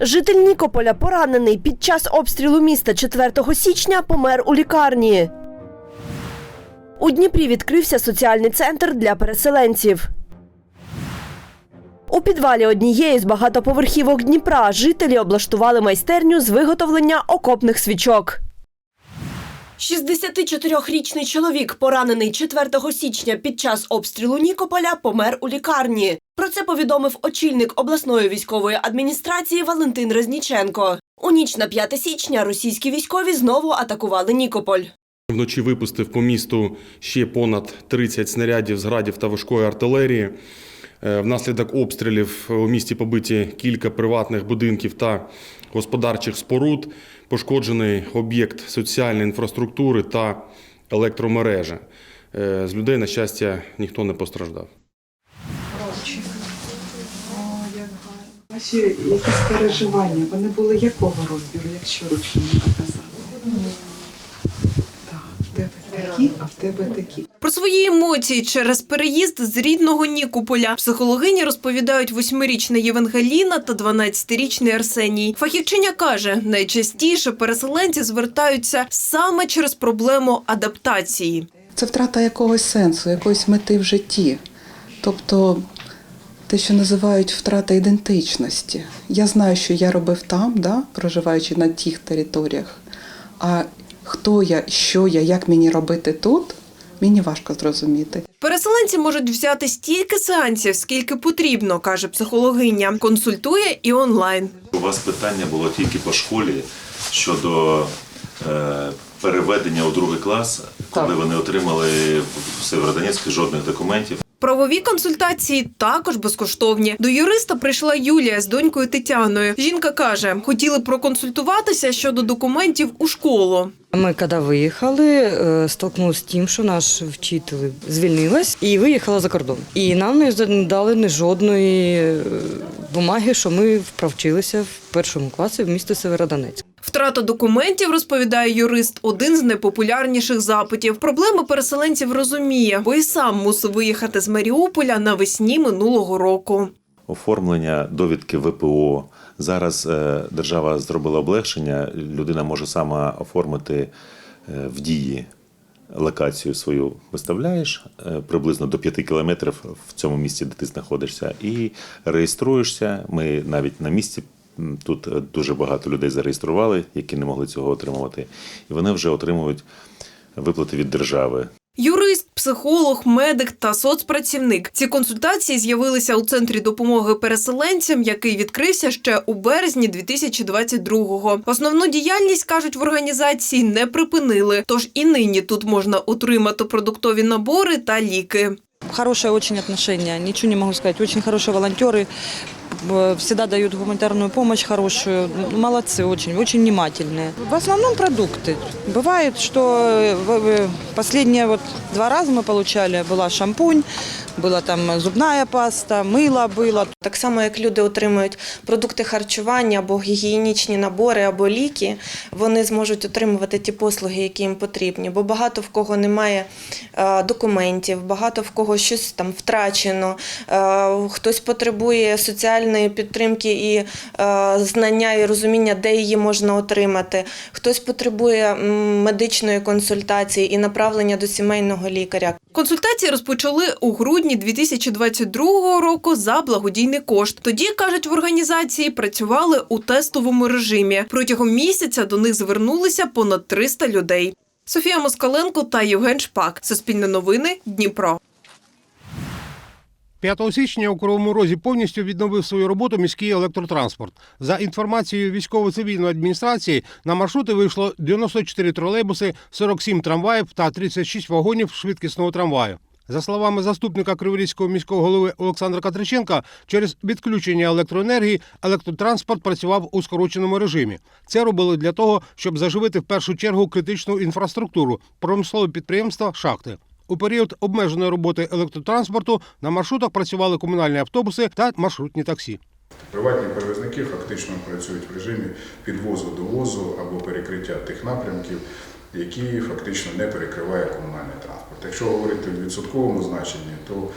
Житель Нікополя, поранений під час обстрілу міста 4 січня, помер у лікарні. У Дніпрі відкрився соціальний центр для переселенців. У підвалі однієї з багатоповерхівок Дніпра жителі облаштували майстерню з виготовлення окопних свічок. 64-річний чоловік, поранений 4 січня під час обстрілу Нікополя, помер у лікарні. Про це повідомив очільник обласної військової адміністрації Валентин Резніченко. У ніч на 5 січня російські військові знову атакували Нікополь. Вночі випустив по місту ще понад 30 снарядів з градів та важкої артилерії. Е, Внаслідок обстрілів у місті побиті кілька приватних будинків та господарчих споруд. Пошкоджений об'єкт соціальної інфраструктури та електромережа. Е, З людей, на щастя, ніхто не постраждав. Ваші якісь переживання, вони були якого розміру, якщо ручно показати? Так, в тебе такі, а в тебе такі. Про свої емоції через переїзд з рідного Нікополя психологині розповідають восьмирічна Євангеліна та 12-річний Арсеній. Фахівчиня каже, найчастіше переселенці звертаються саме через проблему адаптації. Це втрата якогось сенсу, якоїсь мети в житті. Тобто те, що називають втрата ідентичності. Я знаю, що я робив там, да, проживаючи на тих територіях. А хто я, що я, як мені робити тут, мені важко зрозуміти. Переселенці можуть взяти стільки сеансів, скільки потрібно, каже психологиня. Консультує і онлайн. У вас питання було тільки по школі щодо е, переведення у другий клас, коли Так. вони отримали в Северодонецьку жодних документів. Правові консультації також безкоштовні. До юриста прийшла Юлія з донькою Тетяною. Жінка каже, хотіли проконсультуватися щодо документів у школу. Ми коли виїхали, е, столкнулися з тим, що наш вчитель звільнилась і виїхала за кордон. І нам не дали ні жодної е, бумаги, що ми провчилися в першому класі в місті Северодонецьк. Втрата документів, розповідає юрист, один з найпопулярніших запитів. Проблеми переселенців розуміє, бо і сам мусив виїхати з Маріуполя навесні минулого року. Оформлення довідки ВПО. Зараз е, держава зробила облегшення. Людина може сама оформити е, в дії локацію свою. Виставляєш е, приблизно до 5 кілометрів в цьому місці, де ти знаходишся, і реєструєшся. Ми навіть на місці. Тут е, дуже багато людей зареєстрували, які не могли цього отримувати, і вони вже отримують виплати від держави. Юрист, психолог, медик та соцпрацівник. Ці консультації з'явилися у центрі допомоги переселенцям, який відкрився ще у березні 2022-го. Основну діяльність кажуть в організації не припинили. Тож і нині тут можна отримати продуктові набори та ліки. Хорошее очень отношение, ничего не могу сказать. Очень хорошие волонтеры, э, всегда дают гуманитарную помощь хорошую. Молодцы очень, очень внимательные. В основном продукты. Бывает, что э, в- в- последние вот два раза мы получали, была шампунь, была там зубная паста, мыло было. Так само, як люди отримують продукти харчування або гігієнічні набори, або ліки, вони зможуть отримувати ті послуги, які їм потрібні. Бо багато в кого немає е, документів, багато в кого щось там втрачено, е, хтось потребує соціальної підтримки і е, знання і розуміння, де її можна отримати. Хтось потребує м, медичної консультації і направлення до сімейного лікаря. Консультації розпочали у грудні 2022 року за благодійний кошт. Тоді кажуть в організації, працювали у тестовому режимі. Протягом місяця до них звернулися понад 300 людей. Софія Москаленко та Євген Шпак. Суспільне новини. Дніпро. 5 січня у Кривому Розі повністю відновив свою роботу міський електротранспорт. За інформацією військово-цивільної адміністрації, на маршрути вийшло 94 тролейбуси, 47 трамваїв та 36 вагонів швидкісного трамваю. За словами заступника Криворізького міського голови Олександра Катриченка, через відключення електроенергії електротранспорт працював у скороченому режимі. Це робили для того, щоб заживити в першу чергу критичну інфраструктуру, промислові підприємства, шахти. У період обмеженої роботи електротранспорту на маршрутах працювали комунальні автобуси та маршрутні таксі. Приватні перевізники фактично працюють в режимі підвозу довозу або перекриття тих напрямків, які фактично не перекриває комунальний транспорт. Якщо говорити в відсотковому значенні, то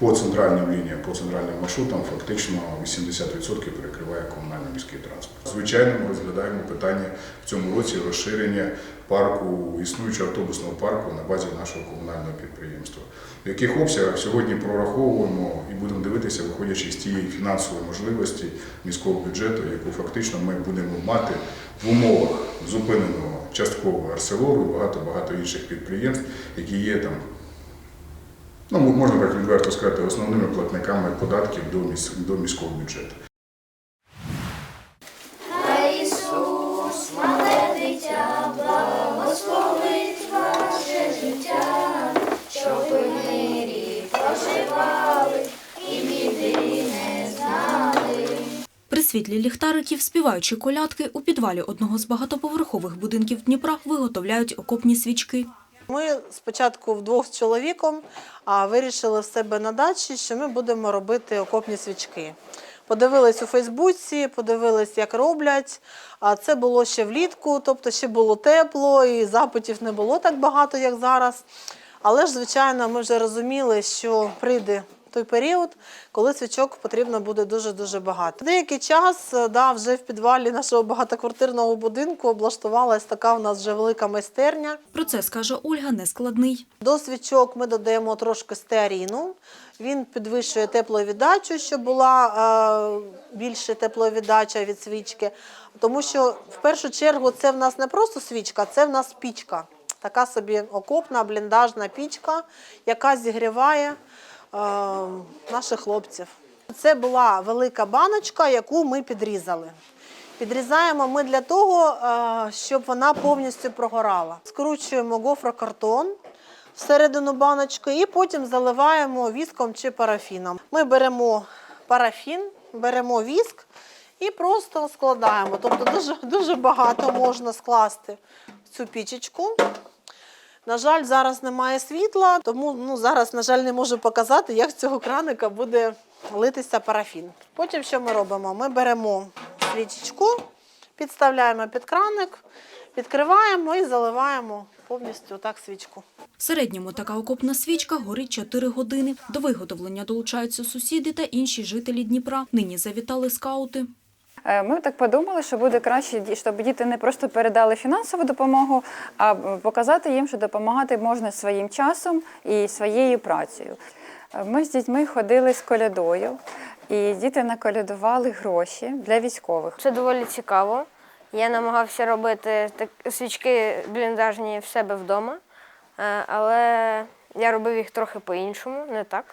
По центральним лініям, по центральним маршрутам фактично 80% перекриває комунальний міський транспорт. Звичайно, ми розглядаємо питання в цьому році розширення парку, існуючого автобусного парку на базі нашого комунального підприємства. В яких обсягах сьогодні прораховуємо і будемо дивитися, виходячи з тієї фінансової можливості міського бюджету, яку фактично ми будемо мати в умовах зупиненого часткового арселору і багато-багато інших підприємств, які є там ну, можна так відверто сказати, основними платниками податків до, міського бюджету. Світлі ліхтариків, співаючи колядки, у підвалі одного з багатоповерхових будинків Дніпра виготовляють окопні свічки. Ми спочатку вдвох з чоловіком вирішили в себе на дачі, що ми будемо робити окопні свічки. Подивились у Фейсбуці, подивились, як роблять. А це було ще влітку, тобто ще було тепло, і запитів не було так багато, як зараз. Але ж, звичайно, ми вже розуміли, що прийде той період, коли свічок потрібно буде дуже-дуже багато. Деякий час е, да, вже в підвалі нашого багатоквартирного будинку облаштувалась така у нас вже велика майстерня. Процес, каже Ольга, нескладний. До свічок ми додаємо трошки стеаріну. Він підвищує тепловіддачу, щоб була е, більше тепловіддача від свічки. Тому що в першу чергу це в нас не просто свічка, це в нас пічка. Така собі окопна бліндажна пічка, яка зігріває наших хлопців. Це була велика баночка, яку ми підрізали. Підрізаємо ми для того, е, щоб вона повністю прогорала. Скручуємо гофрокартон всередину баночки і потім заливаємо віском чи парафіном. Ми беремо парафін, беремо віск і просто складаємо. Тобто дуже, дуже багато можна скласти в цю пічечку. На жаль, зараз немає світла, тому ну, зараз, на жаль, не можу показати, як з цього краника буде литися парафін. Потім що ми робимо? Ми беремо свічечку, підставляємо під краник, відкриваємо і заливаємо повністю так свічку. В середньому така окопна свічка горить 4 години. До виготовлення долучаються сусіди та інші жителі Дніпра. Нині завітали скаути. Е, Ми так подумали, що буде краще, щоб діти не просто передали фінансову допомогу, а показати їм, що допомагати можна своїм часом і своєю працею. Е, Ми з дітьми ходили з колядою, і діти наколядували гроші для військових. Це доволі цікаво. Я намагався робити свічки бліндажні в себе вдома, е, але я робив їх трохи по-іншому, не так.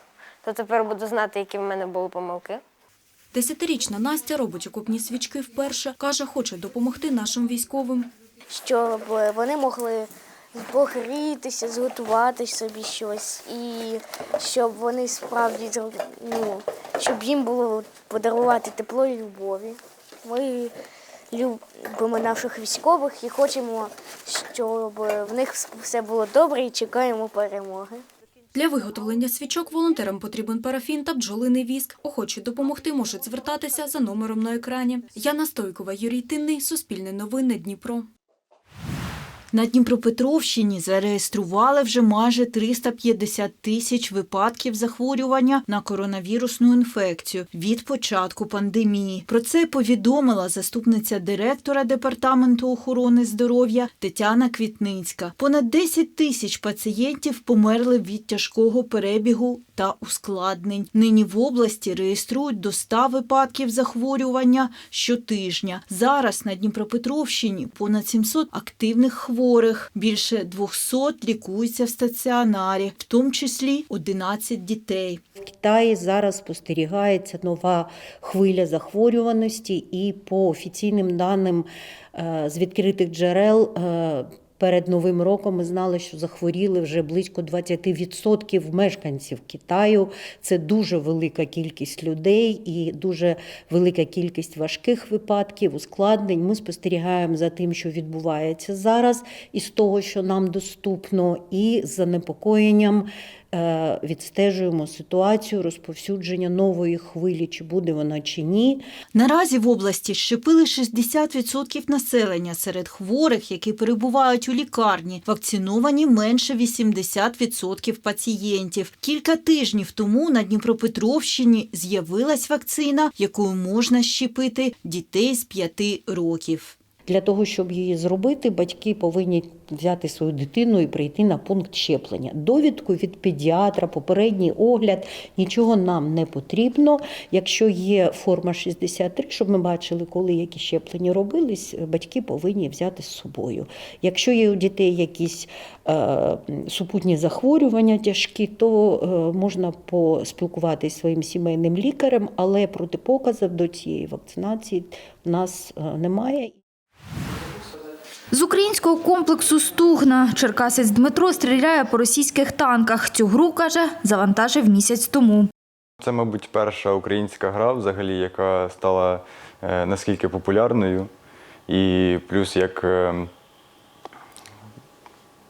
То тепер буду знати, які в мене були помилки. Десятирічна Настя робить окопні свічки вперше. Каже, хоче допомогти нашим військовим. Щоб вони могли погрітися, зготувати собі щось, і щоб вони справді ну, щоб їм було подарувати тепло і любові. Ми любимо наших військових і хочемо, щоб в них все було добре і чекаємо перемоги. Для виготовлення свічок волонтерам потрібен парафін та бджолиний віск. Охочі допомогти можуть звертатися за номером на екрані. Яна Стойкова, Юрій Тинний, Суспільне новини, Дніпро. На Дніпропетровщині зареєстрували вже майже 350 тисяч випадків захворювання на коронавірусну інфекцію від початку пандемії. Про це повідомила заступниця директора департаменту охорони здоров'я Тетяна Квітницька. Понад 10 тисяч пацієнтів померли від тяжкого перебігу та ускладнень. Нині в області реєструють до 100 випадків захворювання щотижня. Зараз на Дніпропетровщині понад 700 активних хворих. Більше 200 лікуються в стаціонарі, в тому числі 11 дітей. В Китаї зараз спостерігається нова хвиля захворюваності, і по офіційним даним е, з відкритих джерел. Перед новим роком ми знали, що захворіли вже близько 20% мешканців Китаю. Це дуже велика кількість людей і дуже велика кількість важких випадків, ускладнень. Ми спостерігаємо за тим, що відбувається зараз, і з того, що нам доступно, і з занепокоєнням відстежуємо ситуацію розповсюдження нової хвилі, чи буде вона чи ні. Наразі в області щепили 60% населення серед хворих, які перебувають у лікарні. Вакциновані менше 80% пацієнтів. Кілька тижнів тому на Дніпропетровщині з'явилась вакцина, якою можна щепити дітей з 5 років. Для того, щоб її зробити, батьки повинні взяти свою дитину і прийти на пункт щеплення. Довідку від педіатра, попередній огляд, нічого нам не потрібно. Якщо є форма 63, щоб ми бачили, коли які щеплення робились, батьки повинні взяти з собою. Якщо є у дітей якісь е, супутні захворювання тяжкі, то е, можна поспілкуватися зі своїм сімейним лікарем, але протипоказів до цієї вакцинації в нас е, немає. З українського комплексу Стугна черкасець Дмитро стріляє по російських танках. Цю гру, каже, завантажив місяць тому. Це, мабуть, перша українська гра, взагалі, яка стала е, наскільки популярною. І плюс як, е,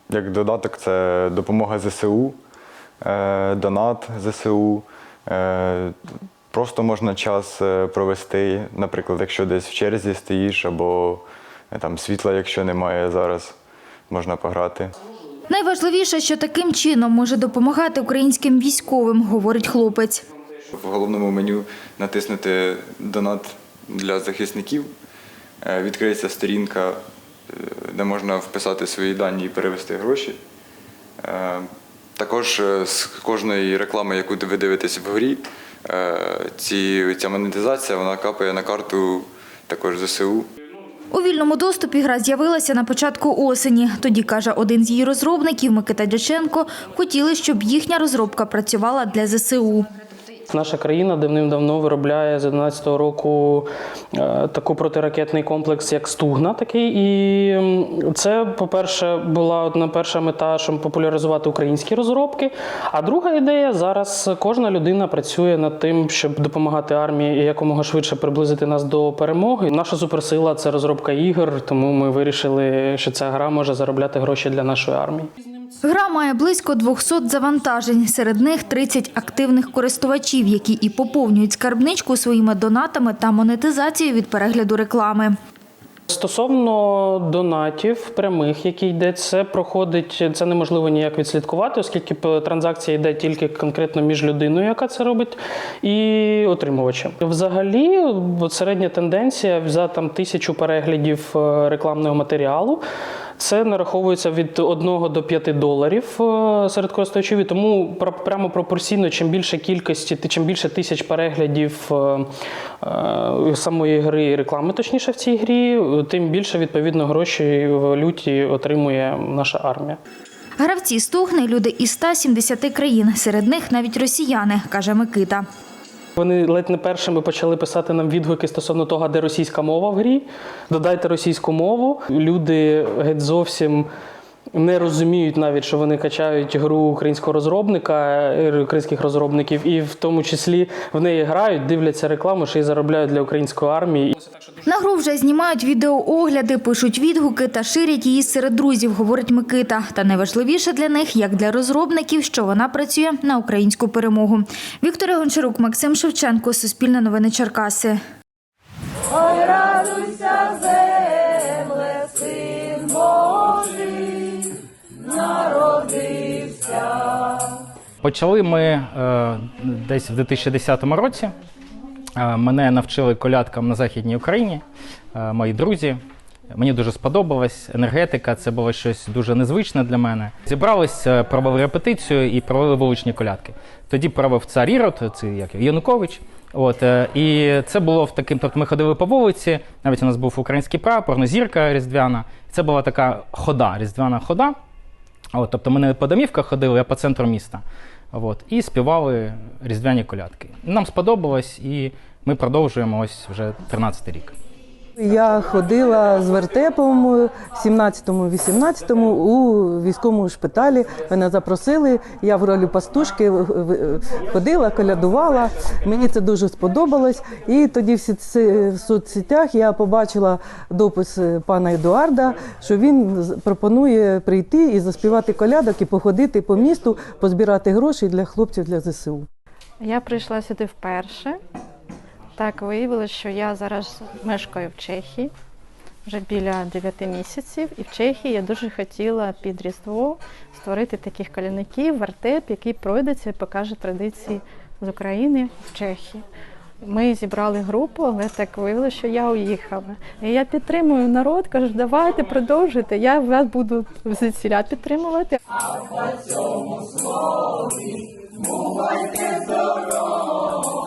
як додаток, це допомога ЗСУ, е, донат ЗСУ. Просто можна час провести, наприклад, якщо десь в черзі стоїш, або там світла, якщо немає зараз, можна пограти. Найважливіше, що таким чином може допомагати українським військовим, говорить хлопець. В головному меню натиснути донат для захисників. Е, Відкриється сторінка, е, де можна вписати свої дані і перевести гроші. Е, Також з кожної реклами, яку ви дивитесь в грі, ці, ця монетизація вона капає на карту також ЗСУ. У вільному доступі гра з'явилася на початку осені. Тоді, каже один з її розробників Микита Дяченко, хотіли, щоб їхня розробка працювала для ЗСУ. Наша країна давним-давно виробляє з 11-го року е, таку протиракетний комплекс, як Стугна, такий. І це, по-перше, була одна перша мета, щоб популяризувати українські розробки. А друга ідея зараз кожна людина працює над тим, щоб допомагати армії якомога швидше приблизити нас до перемоги. Наша суперсила це розробка ігор, тому ми вирішили, що ця гра може заробляти гроші для нашої армії. Гра має близько 200 завантажень. Серед них 30 активних користувачів, які і поповнюють скарбничку своїми донатами та монетизацією від перегляду реклами. Стосовно донатів прямих, які йде, це проходить, це неможливо ніяк відслідкувати, оскільки транзакція йде тільки конкретно між людиною, яка це робить, і отримувачем. Взагалі, середня тенденція за там тисячу переглядів е, рекламного матеріалу. Це нараховується від 1 до 5 доларів е, серед користувачів. Тому прямо пропорційно, чим більше кількості, чим більше тисяч переглядів е, е, самої гри і реклами, точніше в цій грі, тим більше відповідно грошей в валюті отримує наша армія. Гравці стугни – люди із 170 країн. Серед них навіть росіяни, каже Микита. Вони ледь не першими почали писати нам відгуки стосовно того, де російська мова в грі. Додайте російську мову. Люди геть зовсім не розуміють навіть, що вони качають гру українського розробника, е, українських розробників, і в тому числі в неї грають, дивляться рекламу, ще й заробляють для української армії. На гру вже знімають відеоогляди, пишуть відгуки та ширять її серед друзів, говорить Микита. Та найважливіше для них, як для розробників, що вона працює на українську перемогу. Вікторія Гончарук, Максим Шевченко, Суспільне новини Черкаси. Ой, радуйся, Почали ми е, десь в 2010 році. Е, мене навчили колядкам на Західній Україні, е, мої друзі. Мені дуже сподобалась енергетика, це було щось дуже незвичне для мене. Зібрались, провели репетицію і провели вуличні колядки. Тоді провів цар Ірод, це як Янукович. От, і це було в таким, тобто ми ходили по вулиці, навіть у нас був український прапор, ну, зірка різдвяна. Це була така хода, різдвяна хода. От, тобто ми не по домівках ходили, а по центру міста. От, і співали різдвяні колядки. Нам сподобалось, і ми продовжуємо ось вже 13 рік. Я ходила з вертепом 17-18 у військовому шпиталі. Мене запросили. Я в ролі пастушки ходила, колядувала. Мені це дуже сподобалось. І тоді в соцсетях я побачила допис пана Едуарда, що він пропонує прийти і заспівати колядок і походити по місту, позбирати гроші для хлопців для ЗСУ. Я прийшла сюди вперше. Так виявилося, що я зараз мешкаю в Чехії вже біля 9 місяців. І в Чехії я дуже хотіла під Різдво створити таких каліників, вертеп, який пройдеться і покаже традиції з України в Чехії. Ми зібрали групу, але так виявилося, що я уїхала. І я підтримую народ, кажу, давайте продовжуйте. Я вас буду звідсіля підтримувати. Бувайте здорові!